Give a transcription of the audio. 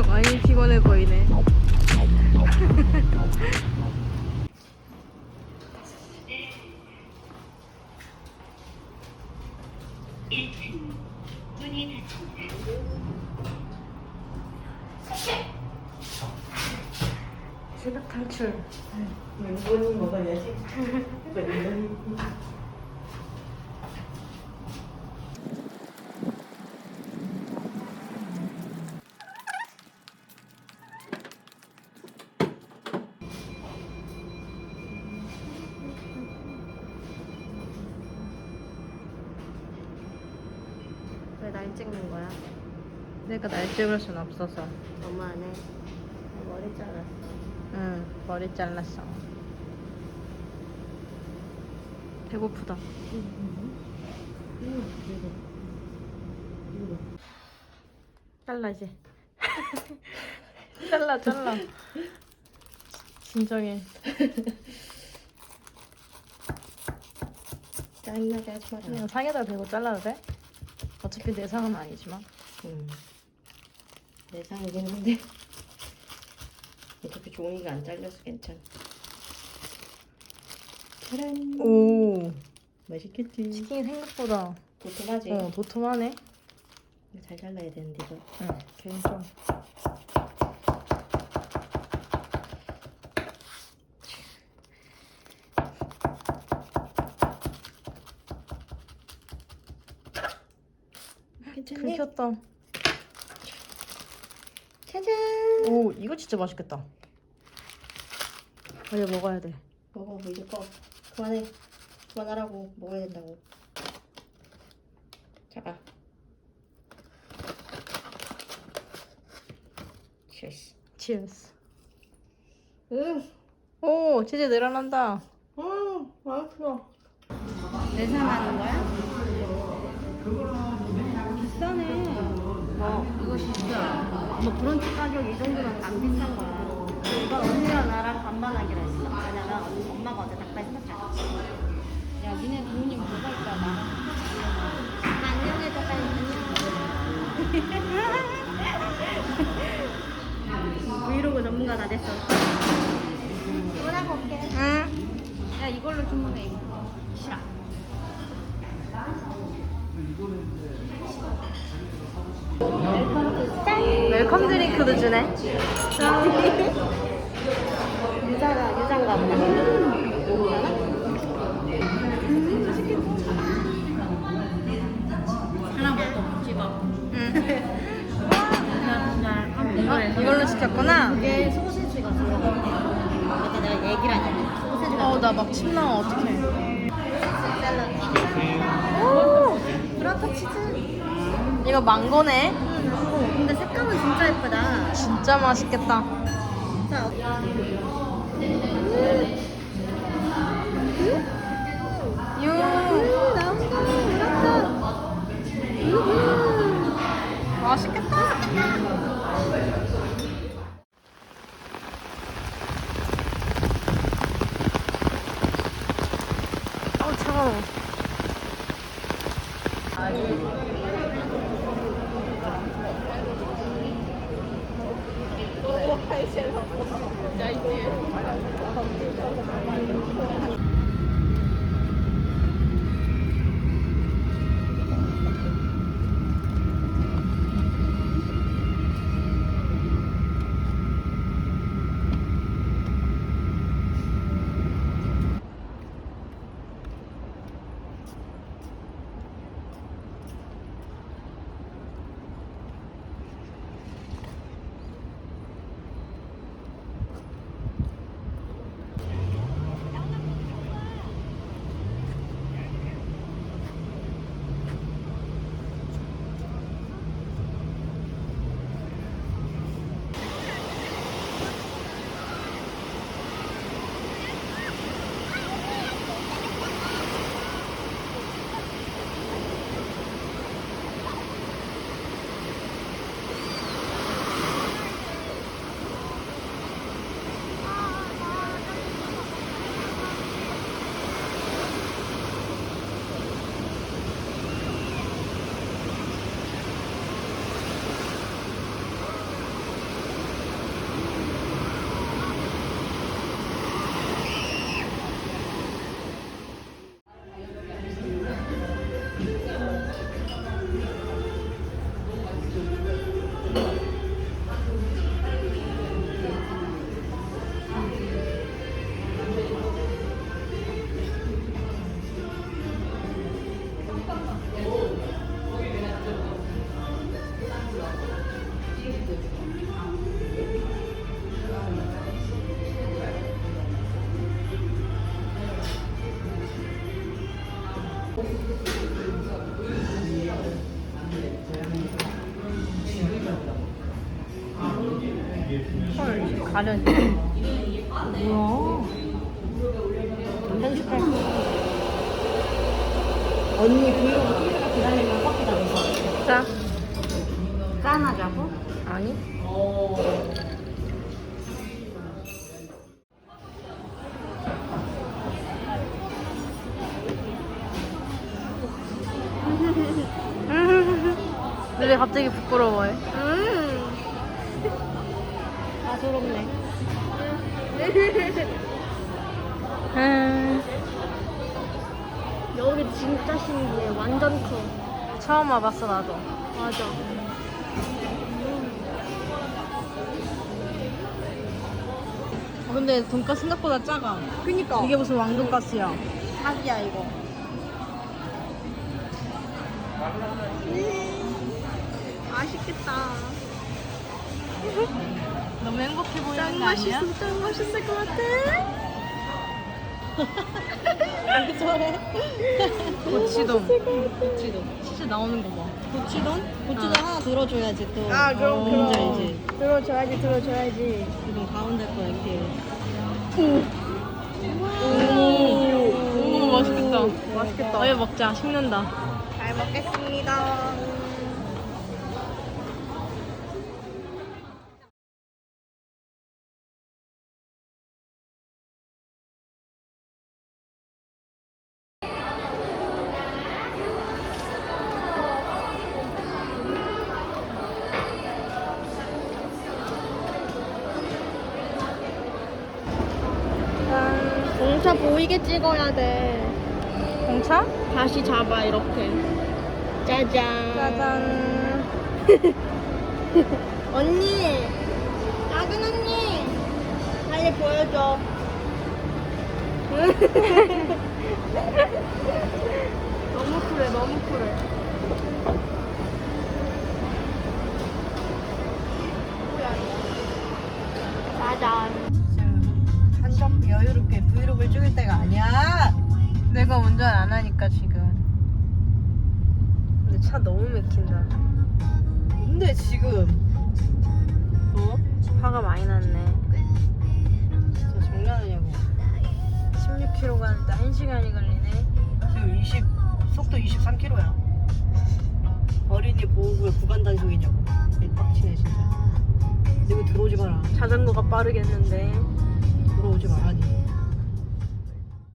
많이 피곤해 보이네. 새벽 탈출. 맹분이 먹어야지. 맹분이. 왜 날 찍는 거야? 내가 날 찍을 순 없어서. 너무하네. 머리 잘랐어. 응, 머리 잘랐어. 배고프다. 잘라 이제. 잘라 잘라. 진정해. 짜증나게 하지 마라. 그냥 상에다 대고 잘라도 돼? 어차피 내 상은 아니지만. 음. 내 상이긴 한데. 어차피 종이가 안 잘려서 괜찮아. 짜란. 오. 맛있겠지. 치킨이 생각보다 도톰하지? 어 도톰하네. 잘 잘라야 되는데 이거. 응, 좀. 괜찮니? 긁혔다. 짜잔. 오, 이거 진짜 맛있겠다. 빨리 먹어야 돼. 먹어 뭐 이제 꺼. 그만해. 그만하라고 먹어야 된다고. 잡아. 치스. 치얼스. 응. 오, 치즈 늘어난다. 음, 맛있어. 내산하는 거야? 이거 진짜 뭐 브런치 가격 이 정도면 안 비싼 거야. 이건 언니랑 나랑 반반 하기로 했어. 왜냐면 엄마가 어제 닭발 시켰잖아. 야, 니네 부모님 뭐가 있다 나랑. 안녕해, 닭발 안녕. 브이로그 전문가 다 됐어. 주문하고 올게. 응. 야, 이걸로 주문해. 이거. 싫어. 웰 컴 드링크도 주네. 유자가 유자인가 보다. 하나 먹고 찍어. 어, 이걸로 시켰구나. 이게 소시지가 들어가. 아까 내가 얘기를 안 했는데 소시지가 어, 나 막 침 나와, 어떡해. 브라타 치즈. 이거 망고네. 어, 근데 색감은 진짜 예쁘다. 진짜 맛있겠다. 자, 유. 나온다. যাইতে 가려지. 뭐야? 편집할 거. 언니 브이로그 찍다가 기다리면 커피 다면서 자, 짠하자고? 아니? 왜 갑자기 부끄러워해? 까소롭네. 음, 여기 진짜 신기해. 완전 커. 처음 와봤어 나도. 맞아. 근데 돈가스 생각보다 작아. 그니까. 이게 무슨 왕돈가스야? 사기야, 이거. 맛있겠다. 너무 행복해 보이는 짱거 아니야? 맛있어, 짱 맛있을 것 같아. 고치동. 고치돈. 진짜 나오는 거 봐. 고치돈? 고치돈 하나 들어줘야지 또. 아, 그럼, 어, 그럼. 뭔지 알지? 들어줘야지, 들어줘야지. 지금 가운데 거 이렇게. 오, 맛있겠다. 맛있겠다. 어여 먹자. 식는다. 잘 먹겠습니다. 짠. 공차 보이게 찍어야 돼. 공차? 다시 잡아 이렇게 짜잔 짜잔. 언니 작은 언니 빨리 보여줘 너무 쿨해 너무 쿨해 짜잔 여유롭게 브이로그를 찍을 때가 아니야. 내가 운전 안 하니까 지금. 근데 차 너무 막힌다. 근데 지금 뭐? 화가 많이 났네. 진짜 장난하냐고. 16km 가는데 1시간이 걸리네. 지금 20 속도 23km야. 어린이 보호구에 구간 단속이냐고. 빡치네 진짜. 여기 들어오지 마라. 자전거가 빠르겠는데. 들어오지 말라니.